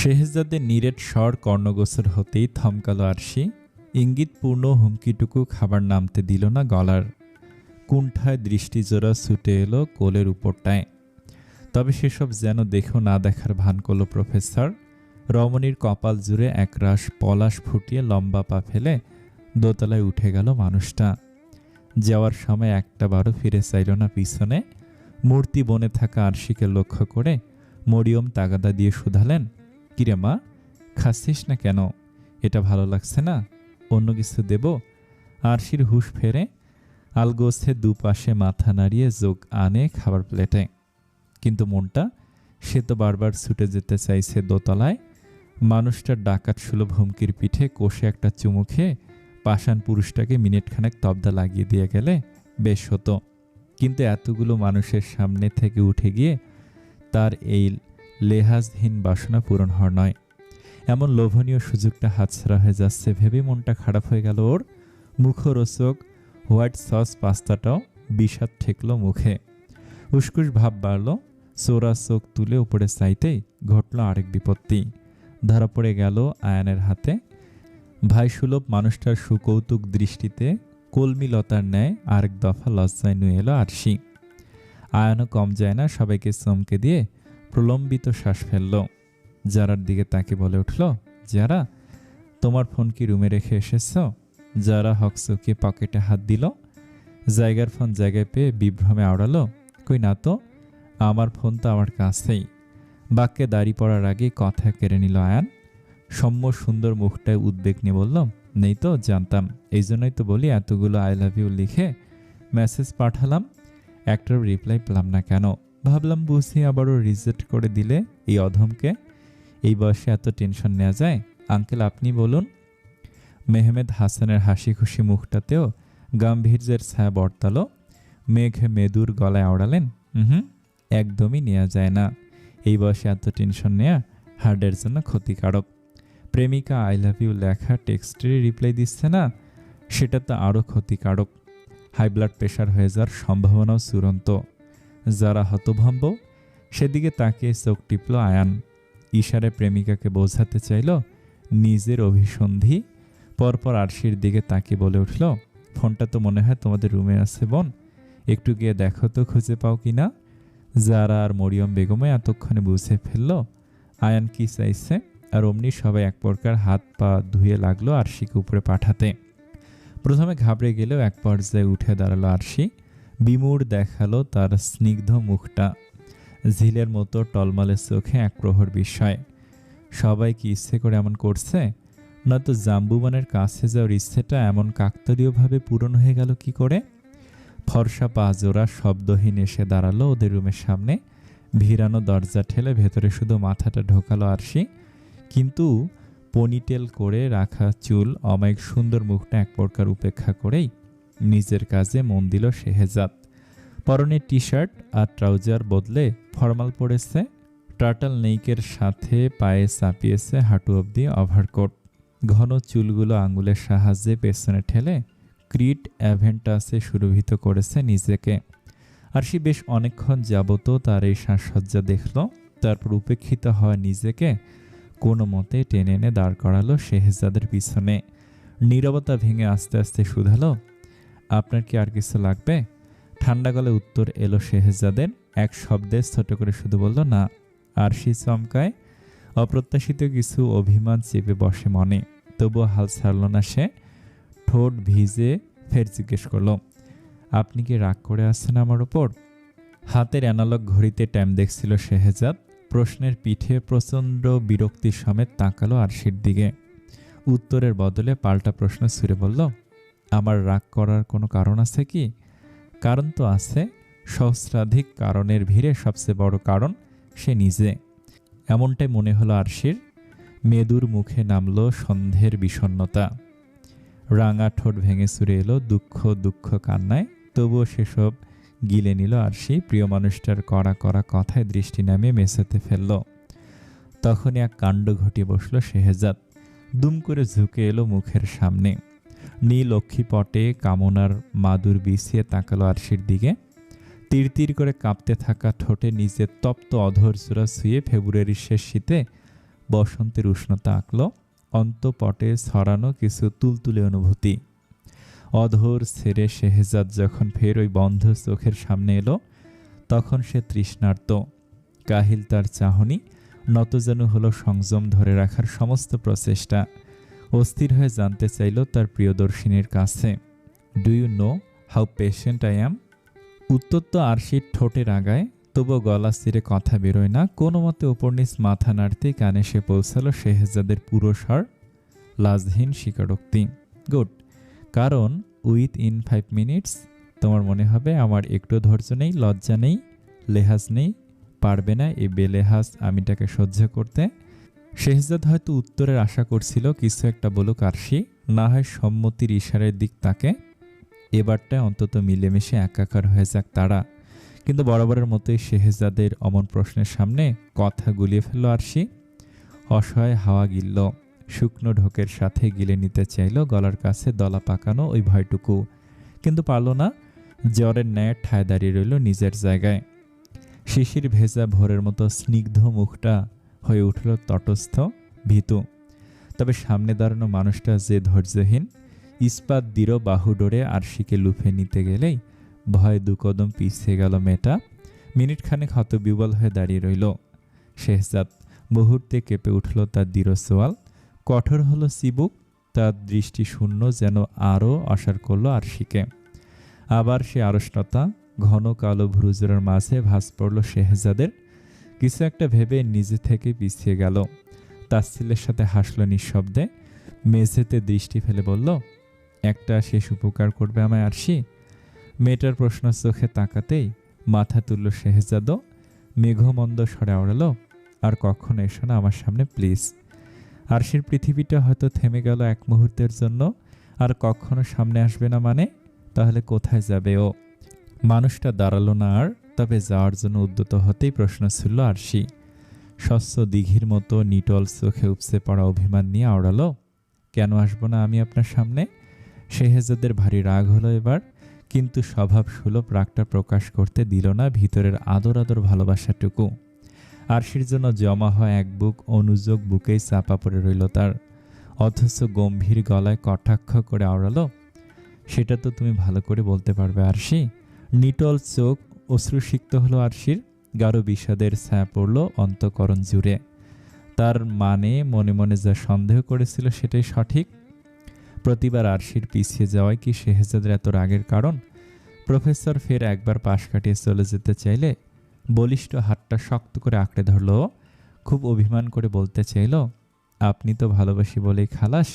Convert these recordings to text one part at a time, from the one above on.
শেহজাদের নিরেট স্বর কর্ণগোচর হতেই থমকালো আরশি। ইঙ্গিতপূর্ণ হুমকিটুকু খাবার নামতে দিল না গলার। কুণ্ঠায় দৃষ্টিজোড়া ছুটে এলো কোলের উপরটায়। তবে সেসব যেন দেখেও না দেখার ভান করল প্রফেসর। রমণীর কপাল জুড়ে একরাশ পলাশ ফুটিয়ে লম্বা পা ফেলে দোতলায় উঠে গেল মানুষটা। যাওয়ার সময় একটা বারও ফিরে চাইল না পিছনে। মূর্তি বনে থাকা আরশিকে লক্ষ্য করে মরিয়ম তাগাদা দিয়ে শুধালেন কিরে মা খাচ্ছিস না কেন? এটা ভালো লাগছে না? অন্য কিছু দেব? আরশির হুশ ফেরে আলগোছে দুপাশে মাথা নাড়িয়ে যোগ আনে খাবার প্লেটে। কিন্তু মনটা, সে তো বারবার ছুটে যেতে চাইছে দোতলায়। মানুষটার ডাকাত সুলভ হুমকির পিঠে কষে একটা চুমু খেয়ে পাষাণ পুরুষটাকে মিনিটখানেক তবদা লাগিয়ে দিয়ে গেলে বেশ হতো। কিন্তু এতগুলো মানুষের সামনে থেকে উঠে গিয়ে তার এই লেহাজহীন বাসনা পূরণ হওয়ার নয়। এমন লোভনীয় সুযোগটা হাতছাড়া হয়ে যাচ্ছে। ভেবে মনটা খারাপ হয়ে গেল ওর। মুখরোচক হোয়াইট সস পাস্তাটাও বিষাদ ঠেকল মুখে। উস্কুস ভাব বাড়ল। চোরা চোখ তুলে উপরে চাইতেই ঘটল আরেক বিপত্তি। ধরা পড়ে গেল আয়ানের হাতে। ভাই সুলভ মানুষটার সুকৌতুক দৃষ্টিতে কলমিলতার ন্যায় আরেক দফা লজ্জায় নুয়ে এলো আরশি। আয়নও কম যায় না, সবাইকে চমকে দিয়ে প্রলম্বিত শ্বাস ফেলল। যারার দিকে তাকে বলে উঠল, যারা, তোমার ফোন কি রুমে রেখে এসেছ? যারা হকসকে পকেটে হাত দিল, জায়গার ফোন জায়গায় পেয়ে বিভ্রমে আওড়ালো, কই না তো, আমার ফোন তো আমার কাছেই। বাক্যে দাড়ি পড়ার আগে কথা কেড়ে নিল আয়ান। সম্য সুন্দর মুখটায় উদ্বেগ নিয়ে বললাম নেই তো, জানতাম। এই জন্যই তো বলি এতগুলো আই লাভ ইউ লিখে মেসেজ পাঠালাম। একটার রিপ্লাই পেলাম না কেন? ভাবলাম বুঝি আবারও রিজেক্ট করে দিলে এই অধমকে। এই বয়সে এত টেনশন নেওয়া যায়? আঙ্কেল, আপনি বলুন। মেহমেদ হাসানের হাসি খুশি মুখটাতেও গাম্ভীর্যের ছায়া বর্তালো। মেঘ মেদুর গলায় আওড়ালেন হুম, একদমই নেওয়া যায় না। এই বয়সে এত টেনশন নেওয়া হার্টের জন্য ক্ষতিকারক। প্রেমিকা আই লাভ ইউ লেখা টেক্সটের রিপ্লাই দিচ্ছে না, সেটা তো আরও ক্ষতিকারক। হাই ব্লাড প্রেশার হয়ে যাওয়ার সম্ভাবনাও চূড়ান্ত। যারা হতভম্ব, সেদিকে তাকিয়ে চোখ টিপল আয়ান। ইশারে প্রেমিকাকে বোঝাতে চাইল, নিজের অভিসন্ধি। পরপর আরশির দিকে তাকিয়ে বলে উঠল, ফোনটা তো মনে হয় তোমাদের রুমে আছে বোন। একটু গিয়ে দেখো তো, খুঁজে পাও কি না? যারা আর মরিয়ম বেগমে এতক্ষণে বুঝে ফেলল, আয়ান কি চাইছে? আর অমনি সবাই এক প্রকার হাত পা ধুয়ে লাগল আরশিকে উপরে পাঠাতে। প্রথমে ঘাবড়ে গেলেও এক পর্যায়ে উঠে দাঁড়াল আরশি। বিমূঢ় দেখাল তার স্নিগ্ধ মুখটা। ঝিলের মতো টলমলে চোখে এক প্রহর বিস্ময় সবাই কি ইচ্ছে করে এমন করছে? নয়তো জাম্বুবানের কাছে যাওয়ার ইচ্ছেটা এমন কাকতালীয়ভাবে পূরণ হয়ে গেল কি করে? ফর্সা পা জোড়া শব্দহীন এসে দাঁড়াল ওদের রুমের সামনে। ভিড়ানো দরজা ঠেলে ভেতরে শুধু মাথাটা ঢোকালো আরশি। কিন্তু পনিটেল করে রাখা চুল অমায়িক সুন্দর মুখটা এক প্রকার উপেক্ষা করেই নিজের কাজে মন দিল শেহেজাদ পরনে টি শার্ট আর ট্রাউজার বদলে ফর্মাল পরেছে, টার্টাল নেইকের সাথে পায়ে চাপিয়েছে হাঁটু অবধি ওভারকোট। ঘন চুলগুলো আঙুলের সাহায্যে পেছনে ঠেলে ক্রিট অ্যাভেন্টাসে সুরভিত করেছে নিজেকে। আর সে বেশ অনেকক্ষণ যাবত তার এই সাজসজ্জা দেখল, তারপর উপেক্ষিত হয় নিজেকে কোনো মতে টেনে এনে দাঁড় করালো শেহজাদের পিছনে। নীরবতা ভেঙে আস্তে আস্তে শুধালো আপনার কি আর কিছু লাগবে? ঠান্ডা গলে উত্তর এলো শেহজাদের। এক শব্দে ছোট করে শুধু বলল, না। আর সে চমকায়, অপ্রত্যাশিত কিছু অভিমান চেপে বসে মনে। তবুও হাল ছাড়ল না সে। ঠোঁট ভিজে ফের জিজ্ঞেস করল, আপনি কি রাগ করে আছেন আমার ওপর? হাতের অ্যানালগ ঘড়িতে টাইম দেখছিল শেহজাদ। প্রশ্নের পিঠে প্রচণ্ড বিরক্তি সমেত তাকালো আরশির দিকে। উত্তরের বদলে পাল্টা প্রশ্ন ছুড়ে বলল আমার রাগ করার কোনো কারণ আছে কি? কারণ তো আছে। সহস্রাধিক কারণের ভিড়ে সবচেয়ে বড় কারণ সে নিজে। এমনটাই মনে হলো আরশির। মেদুর মুখে নামলো সন্ধের বিষণ্নতা রাঙা ঠোঁট ভেঙে সুরে এলো দুঃখ দুঃখ কান্নায়। তবুও সেসব গিলে নিল আরশি। প্রিয় মানুষটার কড়া কড়া কথায় দৃষ্টি নামিয়ে মেসেতে ফেলল। তখনই এক কাণ্ড ঘটিয়ে বসল শেহজাদ। দুম করে ঝুঁকে এলো মুখের সামনে। নীল কামনার মাদুর বিছিয়ে তাকালো আরশির দিকে। তীর তীর করে কাঁপতে থাকা ঠোঁটে নিজের তপ্ত অধর চূড়া শুয়ে ফেব্রুয়ারির শেষ শীতে বসন্তের উষ্ণতা আঁকল। অন্তপটে ছড়ানো কিছু তুলতুলে অনুভূতি। অধর ছেড়ে শেহজাদ যখন ফের ওই বন্ধ চোখের সামনে এলো, তখন সে তৃষ্ণার্ত। কাহিল তার চাহনি, নত যেন হলো সংযম ধরে রাখার সমস্ত প্রচেষ্টা। অস্থির হয়ে জানতে চাইল তার প্রিয়দর্শিনীর কাছে। Do you know how patient I am উত্তর তো আরশির ঠোঁটের আগায় তবু গলা স্থিরে কথা বেরোয় না। কোনো মতে ওপর নিচ মাথা নাড়তে কানে সে পৌঁছালো শেহজাদের পুরো স্বর লাজহীন স্বীকারোক্তি। গুড কারণ উইথ ইন ফাইভ মিনিটস তোমার মনে হবে আমার একটু ধৈর্য নেই, লজ্জা নেই, লেহাজ নেই, পারবে না এই বেলেহাজ আমিটাকে সহ্য করতে। শেহজাদ হয়তো উত্তরের আশা করছিল, কিছু একটা বলুক আরশি। না হয় সম্মতির ইশারের দিক তাকে। এবারটায় অন্তত মিলেমিশে একাকার হয়ে যাক তারা। কিন্তু বরাবরের মতোই শেহজাদের অমন প্রশ্নের সামনে কথা গুলিয়ে ফেলল আরশি। অসহায় হাওয়া গিলল। শুকনো ঢোকের সাথে গিলে নিতে চাইল, গলার কাছে দলা পাকানো ওই ভয়টুকু। কিন্তু পারল না। জ্বরের ন্যায় ঠায় দাঁড়িয়ে রইল নিজের জায়গায়। শিশির ভেজা ভোরের মতো স্নিগ্ধ মুখটা হয়ে উঠল তটস্থ ভীতু। তবে সামনে দাঁড়ানো মানুষটা যে ধৈর্যহীন, ইস্পাত দৃঢ় বাহু ডোরে আরশিকে লুফে নিতে গেলেই ভয় দুকদম পিছিয়ে গেল মেয়েটা। মিনিট খানেক হতবিবল হয়ে দাঁড়িয়ে রইল। শেহজাদ মুহূর্তে কেঁপে উঠল তার দৃঢ় সোয়াল। কঠোর হলো চিবুক তার দৃষ্টি শূন্য যেন আরও অসার করল আরশিকে। আবার সে আড়ষ্টতা ঘন কালো ভ্রুজের মাঝে ভাস পড়ল শেহজাদের কিছু একটা ভেবে নিজে থেকে পিছিয়ে গেল। তাচ্ছিলের সাথে হাসল নিঃশব্দে। মেঝেতে দৃষ্টি ফেলে বলল, একটা শেষ উপকার করবে আমায় আরশি? মেয়েটার প্রশ্ন চোখে তাকাতেই মাথা তুলল শেহজাদও। মেঘমন্দ সরে আওড়ালো, আর কখনো এসো না আমার সামনে, প্লিজ। আরশির পৃথিবীটা হয়তো থেমে গেল এক মুহূর্তের জন্য, আর কখনো সামনে আসবে না মানে? তাহলে কোথায় যাবে ও? মানুষটা দাঁড়াল না আর তবে যাওয়ার জন্য উদ্যত হতেই প্রশ্ন ছিল আরশি স্বচ্ছ দিঘির মতো নিটল চোখে উপসে পড়া অভিমান নিয়ে আওড়ালো। কেন আসব না আমি আপনার সামনে? শেহেজাদের ভারী রাগ হলো এবার, কিন্তু স্বভাব সুলভ রাগটা প্রকাশ করতে দিল না ভিতরের আদর আদর ভালোবাসাটুকু। আরশির জন্য জমা হয় এক বুক অনুযোগ বুকেই চাপা পড়ে রইল তার। অথচ গম্ভীর গলায় কটাক্ষ করে আওড়ালো, সেটা তো তুমি ভালো করে বলতে পারবে আরশি। নিটল চোখ অশ্রুসিক্ত হলো আরশির, গাঢ় বিষাদের ছায়া পড়ল অন্তকরণ জুড়ে। তার মানে মনে মনে যা সন্দেহ করেছিল সেটাই সঠিক। প্রতিবার আরশির পিছিয়ে যাওয়ায় কি শেহজাদের এত রাগের কারণ? প্রফেসর ফের একবার পাশ কাটিয়ে চলে যেতে চাইলে বলিষ্ঠ হাতটা শক্ত করে আঁকড়ে ধরল, খুব অভিমান করে বলতে চাইল, আপনি তো ভালোবাসি বলেই খালাস।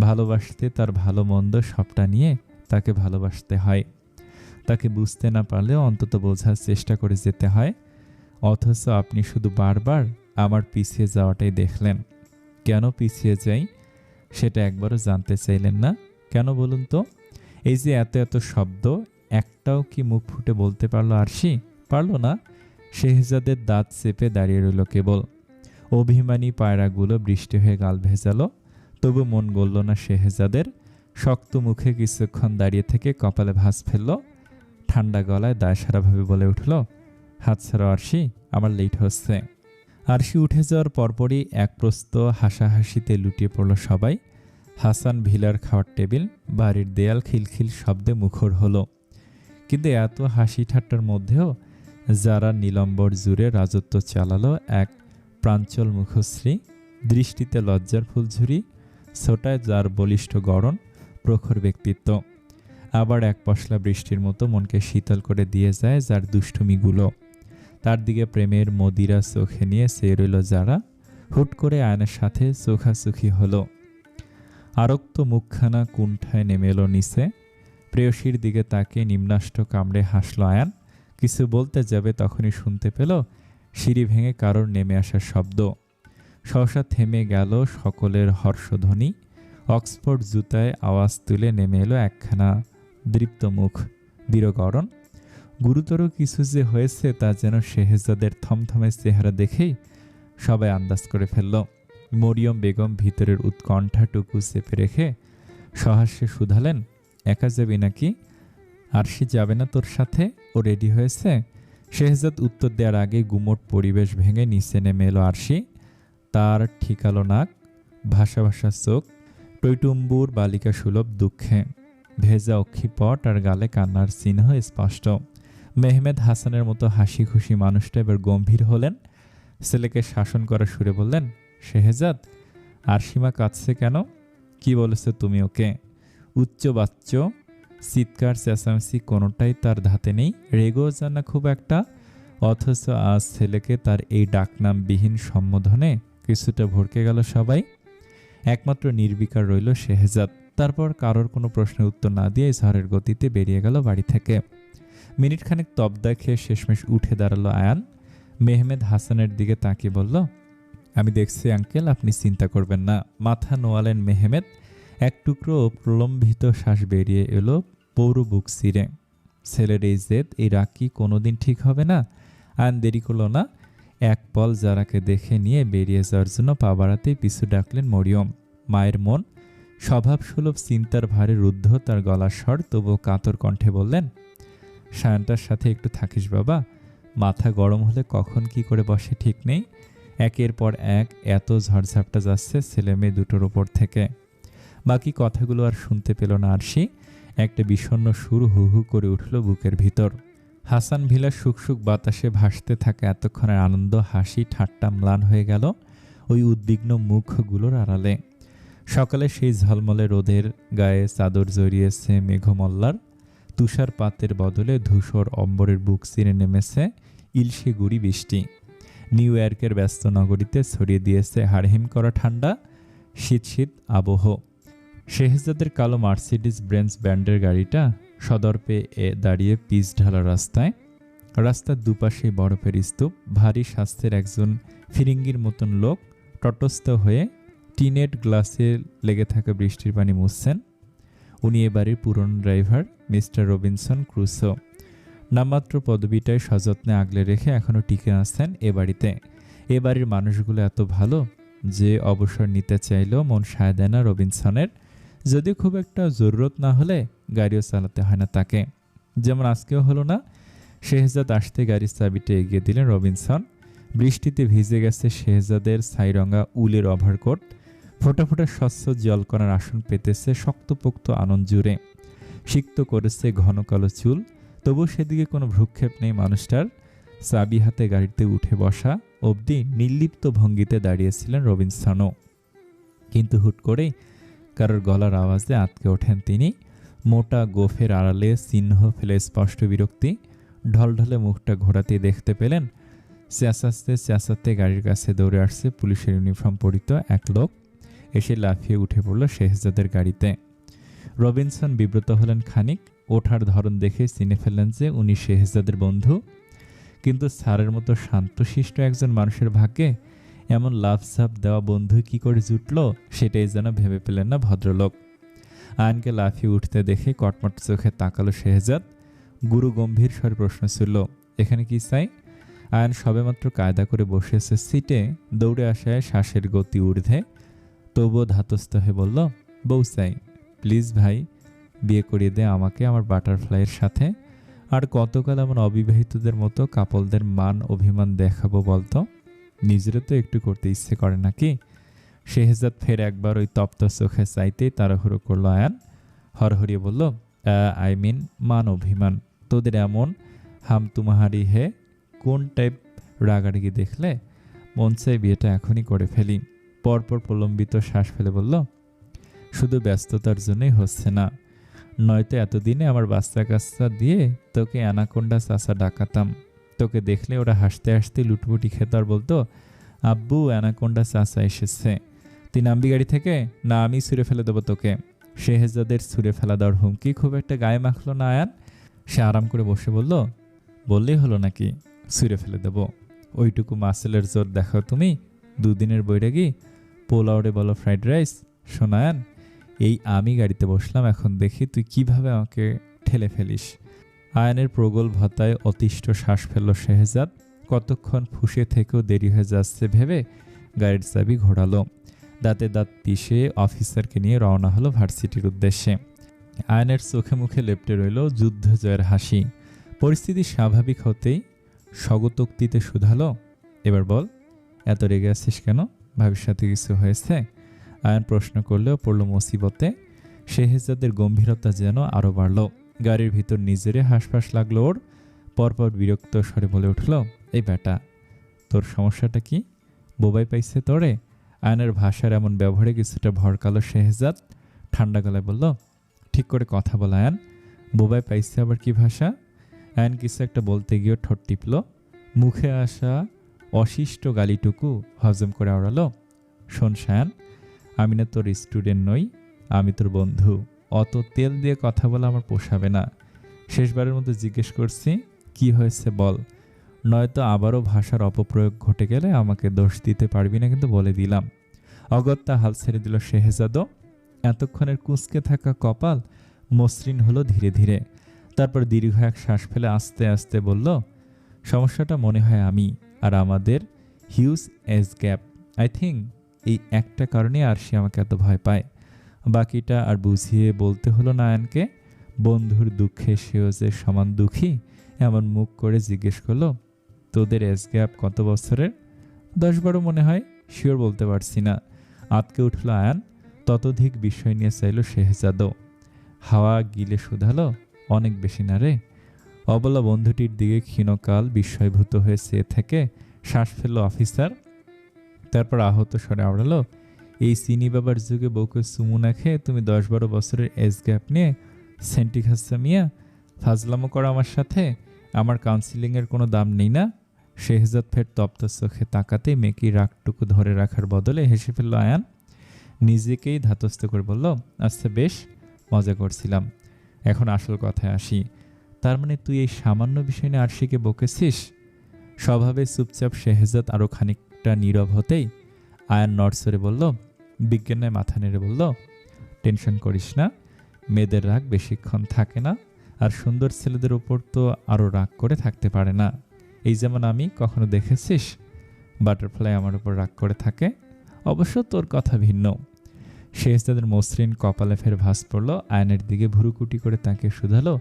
ভালোবাসতে তার ভালো মন্দ সবটা নিয়ে তাকে ভালোবাসতে হয়। তাকে বুঝতে না পারলেও অন্তত বোঝার চেষ্টা করে যেতে হয়। অথচ আপনি শুধু বারবার আমার পিছিয়ে যাওয়াটাই দেখলেন। কেন পিছিয়ে যাই, সেটা একবারও জানতে চাইলেন না। কেন বলুন তো? এই যে এত এত শব্দ, একটাও কি মুখ ফুটে বলতে পারল আরশি? পারল না। শেহজাদের দাঁত চেপে দাঁড়িয়ে রইল কেবল। অভিমানী পায়রাগুলো বৃষ্টি হয়ে গাল ভেজালো। তবু মন গলল না শেহজাদের। শক্ত মুখে কিছুক্ষণ দাঁড়িয়ে থেকে কপালে ভাঁজ ফেলল। ঠান্ডা গলায় দায়সারাভাবে বলে উঠল, হাত ছাড়া আরশি, আমার লেট হচ্ছে। আরশি উঠে যাওয়ার পরপরই এক প্রস্ত হাসাহাসিতে লুটিয়ে পড়ল সবাই। হাসান ভিলার খাওয়ার টেবিল, বাড়ির দেয়াল খিলখিল শব্দে মুখর হলো। কিন্তু এত হাসি ঠাট্টার মধ্যেও যারা নীলম্বর জুড়ে রাজত্ব চালালো, এক প্রাঞ্চল মুখশ্রী, দৃষ্টিতে লজ্জার ফুলঝুরি, ছোটায় যার বলিষ্ঠ গড়ন, প্রখর ব্যক্তিত্ব। আবার এক পশলা বৃষ্টির মতো মনকে শীতল করে দিয়ে যায় যার দুষ্টুমিগুলো। তার দিকে প্রেমের মদিরা চোখে নিয়ে সে রইল যারা। হুট করে আয়নের সাথে চোখাচোখি হলো। আরক্ত মুখখানা কুণ্ঠায় নেমে এলো নিচে। প্রেয়সীর দিকে তাকে নিম্নাষ্ট কামড়ে হাসল আয়ান। কিছু বলতে যাবে তখনই শুনতে পেল, সিঁড়ি ভেঙে কারোর নেমে আসার শব্দ। সহসা থেমে গেল সকলের হর্ষধ্বনি। অক্সফোর্ড জুতায় আওয়াজ তুলে নেমে এলো একখানা দৃপ্ত মুখ দৃঢ়করণ গুরুতর কিছু যে হয়েছে তা যেন শেহজাদের থমথমে চেহারা দেখেই সবাই আন্দাজ করে ফেলল। মরিয়ম বেগম ভিতরের উৎকণ্ঠাটুকু চেপে রেখে সহাস্যে শুধালেন, একা যাবি নাকি? আরশি যাবে না তোর সাথে? ও রেডি হয়েছে? শেহজাদ উত্তর দেওয়ার আগে গুমোট পরিবেশ ভেঙে নিচে নেমে এলো আরশি। তার ঠিকালো নাক ভাসা ভাসা চোখ, টৈটুম্বুর বালিকা সুলভ দুঃখে ভেজা অক্ষিপট আর গালে কান্নার চিহ্ন স্পষ্ট। মেহমেদ হাসানের মতো হাসি খুশি মানুষটা এবার গম্ভীর হলেন। ছেলেকে শাসন করা সুরে বললেন, শেহজাদ আর সীমা কাঁদছে কেন? কি বলেছ তুমি ওকে? উচ্চ বাচ্চ, চিৎকার, চেঁচামেচি কোনোটাই তার ধাতে নেই। রেগেও যান না খুব একটা, অথচ আজ ছেলেকে তার এই ডাকনামবিহীন সম্বোধনে কিছুটা ভরকে গেল সবাই। একমাত্র নির্বিকার রইল শেহজাদ। তারপর কারোর কোনো প্রশ্নের উত্তর না দিয়ে ঝড়ের গতিতে বেরিয়ে গেল বাড়ি থেকে। মিনিটখানেক তবদা খেয়ে শেষমেশ উঠে দাঁড়াল আয়ান। মেহমেদ হাসানের দিকে তাকিয়ে বলল, আমি দেখছি আঙ্কেল, আপনি চিন্তা করবেন না। মাথা নোয়ালেন মেহমেদ। এক টুকরো প্রলম্বিত শ্বাস বেরিয়ে এলো পৌর বুক সিরে ছেলের এই জেদ, এই রাগ কি কোনোদিন ঠিক হবে না? আয়ন দেরি করল না। এক পল যারাকে দেখে নিয়ে বেরিয়ে যাওয়ার জন্য পা বাড়াতেই পিছু ডাকলেন মরিয়ম। মায়ের মন স্বভাবসুলভ চিন্তার ভারে রুদ্ধ তার গলার স্বর তবুও কাতর কণ্ঠে বললেন, সায়নটার সাথে একটু থাকিস বাবা। মাথা গরম হলে কখন কি করে বসে ঠিক নেই। একের পর এক এত ঝড়ঝাপটা যাচ্ছে ছেলে মেয়ে দুটোর ওপর থেকে। বাকি কথাগুলো আর শুনতে পেল না আরশি। একটা বিষণ্ণ সুর হু হু করে উঠল বুকের ভিতর। হাসান ভিলা সুখ সুখ বাতাসে ভাসতে থাকা এতক্ষণের আনন্দ, হাসি, ঠাট্টা ম্লান হয়ে গেল। ওই উদ্বিগ্ন মুখগুলোর আড়ালে। সকালে সেই ঝলমলে রোদের গায়ে চাদর জড়িয়েছে মেঘমল্লার। তুষারপাতের বদলে ধূসর অম্বরের বুক চিরে নেমেছে ইলশে গুড়ি বৃষ্টি। নিউ ইয়র্কের ব্যস্ত নগরীতে ছড়িয়ে দিয়েছে হাড়হিম করা ঠান্ডা, শীত শীত আবহ। শেহজাদের কালো মার্সিডিস ব্রেন্স ব্যান্ডের গাড়িটা সদর্পে এ দাঁড়িয়ে পিচ ঢালা রাস্তায়। রাস্তার দুপাশে বরফের স্তূপ, ভারী স্বাস্থ্যের একজন ফিরিঙ্গির মতন লোক, তটস্থ হয়ে টিনেট গ্লাসে লেগে থাকা বৃষ্টির পানি মুছছেন। উনি এ বাড়ির পুরনো ড্রাইভার, মিস্টার রবিনসন ক্রুসো। নামমাত্র পদবিটায় সযত্নে আগলে রেখে এখনও টিকে আসছেন এ বাড়িতে। এ বাড়ির মানুষগুলো এত ভালো যে অবসর নিতে চাইলেও মন সায় দেয় না রবিনসনের। যদি খুব একটা জরুরত না হলে গাড়িও চালাতে হয় না তাকে। যেমন আজকেও হলো না, শেহজাদ আসতে গাড়ির চাবিটা এগিয়ে দিলেন রবিনসন। বৃষ্টিতে ভিজে গেছে শেহজাদের ছাইরঙা উলের ওভারকোট। ফোটা ফোটা স্বচ্ছ জলকণার আসন পেতেছে শক্তপোক্ত আনন্দ জুড়ে। সিক্ত করেছে ঘন কালো চুল তবু সেদিকে কোনো ভ্রুক্ষেপ নেই মানুষটার। চাবি হাতে গাড়িতে উঠে বসা, অবধি নির্লিপ্ত ভঙ্গিতে দাঁড়িয়েছিলেন রবিনসনও। কিন্তু হুট করেই কারোর গলার আওয়াজে আটকে ওঠেন তিনি। মোটা গোফের আড়ালে চিহ্ন ফেলে স্পষ্ট বিরক্তি, ঢলঢলে মুখটা ঘোরাতেই দেখতে পেলেন চেঁচাতে চেঁচাতে গাড়ির কাছে দৌড়ে আসছে পুলিশের ইউনিফর্ম পরিত এক লোক। এসে লাফিয়ে উঠে পড়ল শেহজাদের গাড়িতে। রবিনসন বিব্রত হলেন খানিক, ওঠার ধরন দেখে চিনে ফেললেন যে উনি শেহজাদের বন্ধু। কিন্তু স্যারের মতো শান্তশিষ্ট একজন মানুষের ভাগ্যে এমন লাভ লাফঝাপ দেওয়া বন্ধু কি করে জুটল, সেটাই যেন ভেবে পেলেন না ভদ্রলোক। আয়নকে লাফিয়ে উঠতে দেখে কটমট চোখে তাকালো শেহজাদ। গুরু গম্ভীর স্বরে প্রশ্ন ছিল এখানে কি চাই আয়ন সবেমাত্র কায়দা করে বসেছে সিটে, দৌড়ে আসায় শ্বাসের গতি ঊর্ধ্বে। তবুও ধাতস্থ হয়ে বলল, বউ চাই প্লিজ ভাই, বিয়ে করিয়ে দে আমাকে আমার বাটারফ্লাইয়ের সাথে। আর কতকাল এমন অবিবাহিতদের মতো কাপলদের মান অভিমান দেখাবো বলতো? নিজেরও তো একটু করতে ইচ্ছে করে নাকি? শেহজাদ ফের একবার ওই তপ্ত চোখে চাইতেই তাড়াহুড়ো করল আয়ান। হরহরিয়ে বলল আই মিন, মান অভিমান। তোদের এমন হাম তুমাহারি হে কোন টাইপ রাগারাগি দেখলে? মন চাই বিয়েটা এখনই করে ফেলি। পরপর প্রলম্বিত শ্বাস ফেলে বলল, শুধু ব্যস্ততার জন্যই হচ্ছে না। নয়তো এতদিনে আমার বাচ্চা কাচ্চা দিয়ে তোকে অ্যানাকোন্ডা চাচা ডাকাতাম। তোকে দেখলে ওরা হাসতে হাসতে লুটপুটি খেত আর বলতো, আব্বু, অ্যানাকোন্ডা চাচা এসেছে। তুই নামবি গাড়ি থেকে? না, আমি ছুঁড়ে ফেলে দেবো তোকে। শেহজাদের ছুঁড়ে ফেলা দেওয়ার হুমকি খুব একটা গায়ে মাখলো না আয়ান। সে আরাম করে বসে বলল, বললেই হলো নাকি? ছুঁড়ে ফেলে দেবো। ওইটুকু মাসেলের জোর দেখাও তুমি। দুদিনের বৈরাগী পোলাওড়ে বলো ফ্রাইড রাইস শোনায়ান এই আমি গাড়িতে বসলাম, এখন দেখি তুই কীভাবে আমাকে ঠেলে ফেলিস। আয়নের প্রগল ভাতায় অতিষ্ঠ শ্বাস ফেলল শেহজাদ। কতক্ষণ ফুসে থেকেও দেরি হয়ে যাচ্ছে ভেবে গাড়ির চাবি ঘোরালো। দাঁতে দাঁত পিষে অফিসারকে নিয়ে রওনা হলো ভার্সিটির উদ্দেশ্যে। আয়নের চোখে মুখে লেপটে রইল যুদ্ধ জয়ের হাসি। পরিস্থিতি স্বাভাবিক হতেই স্বগতোক্তিতে শুধালো। এবার বল, এত রেগে আছিস কেন? সাথে কিছু হয়েছে? আয়ান প্রশ্ন করলেও পড়ল মুসিবতে। শেহজাদের গম্ভীরতা যেন আরও বাড়ল। গাড়ির ভিতর নিজেরে হাঁসফাঁস লাগল ওর। পরপর বিরক্ত স্বরে বলে উঠল, এই বেটা, তোর সমস্যাটা কি? বোবাই পাইছে তোরে? আয়নের ভাষার এমন ব্যবহারে কিছুটা ভরকালো শেহজাদ ঠান্ডা গলায় বলল, ঠিক করে কথা বল আয়ান। বোবাই পাইছে আবার কি ভাষা? আয়ন কিছু একটা বলতে গিয়েও ঠোঁট টিপল। মুখে আসা অশিষ্ট গালিটুকু হজম করে আওড়ালো। শোন শায়ান, আমি না তোর স্টুডেন্ট নই, আমি তোর বন্ধু। অত তেল দিয়ে কথা বলা আমার পোষাবে না। শেষবারের মতো জিজ্ঞেস করছি, কি হয়েছে বল? নয়তো আবারও ভাষার অপপ্রয়োগ ঘটে গেলে আমাকে দোষ দিতে পারবি না কিন্তু বলে দিলাম। অগত্যা হাল ছেড়ে দিল শেহজাদও। এতক্ষণের কুঁচকে থাকা কপাল মসৃণ হলো ধীরে ধীরে। তারপর দীর্ঘ এক শ্বাস ফেলে আস্তে আস্তে বলল, সমস্যাটা মনে হয় আমি। আর আমাদের huge age gap I think এই একটা কারণে আর সে আমাকে এত ভয় পায়। বাকিটা আর বুঝিয়ে বলতে হলো না আয়নকে বন্ধুর দুঃখে সেও যে সমান দুঃখী, এমন মুখ করে জিজ্ঞেস করল, তোদের এজ গ্যাপ কত বছরের? দশ বারো মনে হয় শিওর বলতে পারছি না। আতকে উঠল আয়ান, ততোধিক বিষয় নিয়ে চাইল শেহজাদও। হাওয়া গিলে শুধালো, অনেক বেশি না রে? অবলা বন্ধুটির দিকে ক্ষীণকাল বিস্ময়ভূত হয়ে চেয়ে থেকে শ্বাস ফেলল অফিসার। তারপর আহত স্বরে আওড়ালো, এই চিনি বাবার যুগে বউকে চুমু না খেয়ে তুমি দশ বারো বছরের এজ গ্যাপ নিয়ে সেন্টি খাচ্ছা মিয়া ফাজলামো করো আমার সাথে? আমার কাউন্সিলিংয়ের কোনো দাম নেই না? শেহজাদ ফের তপ্ত চোখে তাকাতে মেকি রাগটুকু ধরে রাখার বদলে হেসে ফেলল আয়ান। নিজেকেই ধাতস্থ করে বলল আচ্ছা বেশ, মজা করছিলাম। এখন আসল কথায় আসি। তার মানে তুই এই সামান্য বিষয় নিয়ে আরশিকে বকেছিস? স্বভাবে চুপচাপ শেহজাদ আরও খানিকটা নীরব হতেই আয়ান নড়সরে বলল বিজ্ঞানের মাথা নেড়ে বলল, টেনশন করিস না, মেয়েদের রাগ বেশিক্ষণ থাকে না, আর সুন্দর ছেলেদের ওপর তো আরও রাগ করে থাকতে পারে না। এই যেমন আমি, কখনো দেখেছিস? বাটারফ্লাই আমার উপর রাগ করে থাকে। অবশ্য তোর কথা ভিন্ন। শেহজাদের মসৃণ কপালে ফের ভাস পড়ল, আয়নের দিকে ভুরুকুটি করে তাকে শুধালো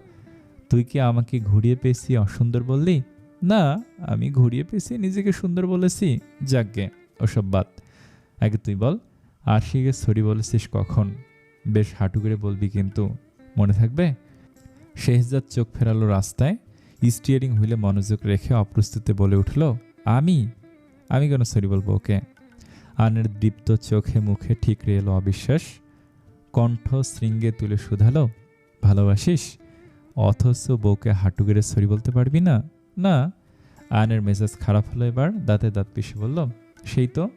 তুই কি আমাকে ঘুরিয়ে পেয়েছি অসুন্দর বললি? না, আমি ঘুরিয়ে পেয়েছি, নিজেকে সুন্দর বলেছি। যাকগে, ওসব বাদ। আগে তুই বল আশিকে সরি বলেছিস কখন? বেশ হাঁটু করে বলবি কিন্তু। মনে থাকবে? শেহজাদ চোখ ফেরালো রাস্তায় স্টিয়ারিং হুইলে মনোযোগ রেখে অপ্রস্তুতে বলে উঠল, আমি? আমি কেন সরি বলব ওকে? আনের দীপ্ত চোখে মুখে ঠিক এলো অবিশ্বাস। কণ্ঠ শৃঙ্গে তুলে শুধালো, ভালোবাসিস? অথচ বউকে হাঁটু গেড়ে সরি বলতে পারবি না? না। আয়নের মেজাজ খারাপ হলো এবার, দাঁতে দাঁত পিষে বলল, সেই তো,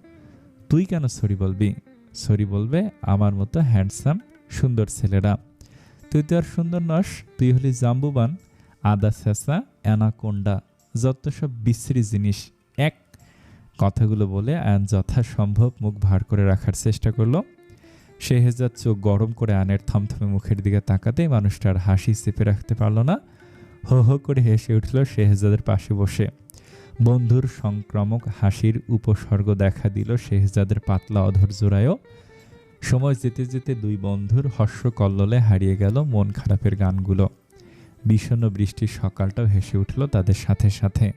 তুই কেন সরি বলবি? সরি বলবে আমার মতো হ্যান্ডসাম সুন্দর ছেলেরা। তুই তো আর সুন্দর নস, তুই হলি জাম্বুবান, আদা স্যাসা অ্যানাকোন্ডা, যত সব বিশ্রী জিনিস। এক কথাগুলো বলে আয়ন যথাসম্ভব মুখ ভার করে রাখার চেষ্টা করল। শেহজাদ চোখ গরম করে আনের থমথমে মুখের দিকে তাকাতেই মানুষটার হাসি চেপে রাখতে পারল না। হো হো করে হেসে উঠল শেহজাদের পাশে বসে। বন্ধুর সংক্রামক হাসির উপসর্গ দেখা দিল শেহজাদের পাতলা অধর জোড়ায়ও সময় যেতে যেতে দুই বন্ধুর হর্ষ কল্লোলে হারিয়ে গেল মন খারাপের গানগুলো। বিষণ্ণ বৃষ্টির সকালটাও হেসে উঠল তাদের সাথে সাথে।